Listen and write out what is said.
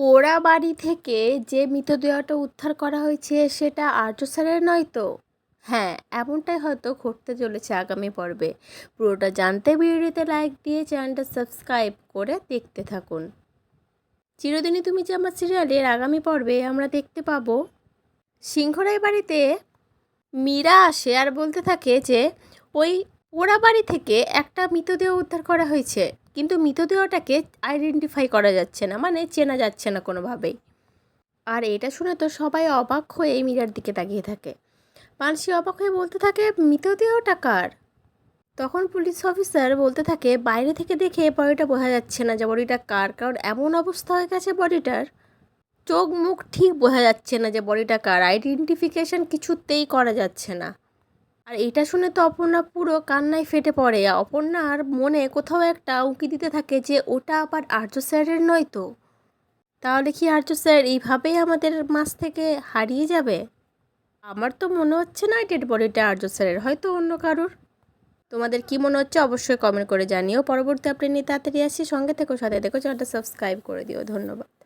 পোড়া বাড়ি থেকে যে মৃতদেহটা উদ্ধার করা হয়েছে সেটা আর্য স্যারের নয় তো? হ্যাঁ এমনটাই হয়তো ঘটতে চলেছে আগামী পর্বে। পুরোটা জানতে ভিডিওতে লাইক দিয়ে চ্যানেলটা সাবস্ক্রাইব করে দেখতে থাকুন। চিরদিনই তুমি যে আমার সিরিয়ালের আগামী পর্বে আমরা দেখতে পাবো। সিংহরাই বাড়িতে মীরা আসে আর বলতে থাকে যে, ওই পোড়া বাড়ি থেকে একটা মৃতদেহ উদ্ধার করা হয়েছে, কিন্তু মৃতদেহটাকে আইডেন্টিফাই করা যাচ্ছে না মানে চেনা যাচ্ছে না কোনোভাবেই। আর এটা শুনে তো সবাই অবাক হয়ে মিরার দিকে তাকিয়ে থাকে। মানসি অবাক হয়ে বলতে থাকে, মৃতদেহটা কার? তখন পুলিশ অফিসার বলতে থাকে, বাইরে থেকে দেখে বডিটা বোঝা যাচ্ছে না যে বডিটা কার, কারণ এমন অবস্থা হয়ে গেছে বডিটার চোখ মুখ ঠিক বোঝা যাচ্ছে না যে বডিটা কার। আইডেন্টিফিকেশন কিছুতেই করা যাচ্ছে না। আর এটা শুনে তো অপর্ণা পুরো কান্নায় ফেটে পড়ে। অপর্ণার মনে কোথাও একটা উঁকি দিতে থাকে যে, ওটা আবার আর্য স্যারের নয় তো? তাহলে কি আর্য স্যার এইভাবেই আমাদের মাছ থেকে হারিয়ে যাবে? আমার তো মনে হচ্ছে না ডেড বডিটা আর্য স্যারের, হয়তো অন্য কারোর। তোমাদের কি মনে হচ্ছে অবশ্যই কমেন্ট করে জানিও। পরবর্তী আপনি নিয়ে তাড়াতাড়ি আসি সঙ্গে থেকো, সাথে দেখো চ্যানেলটা সাবস্ক্রাইব করে দিও। ধন্যবাদ।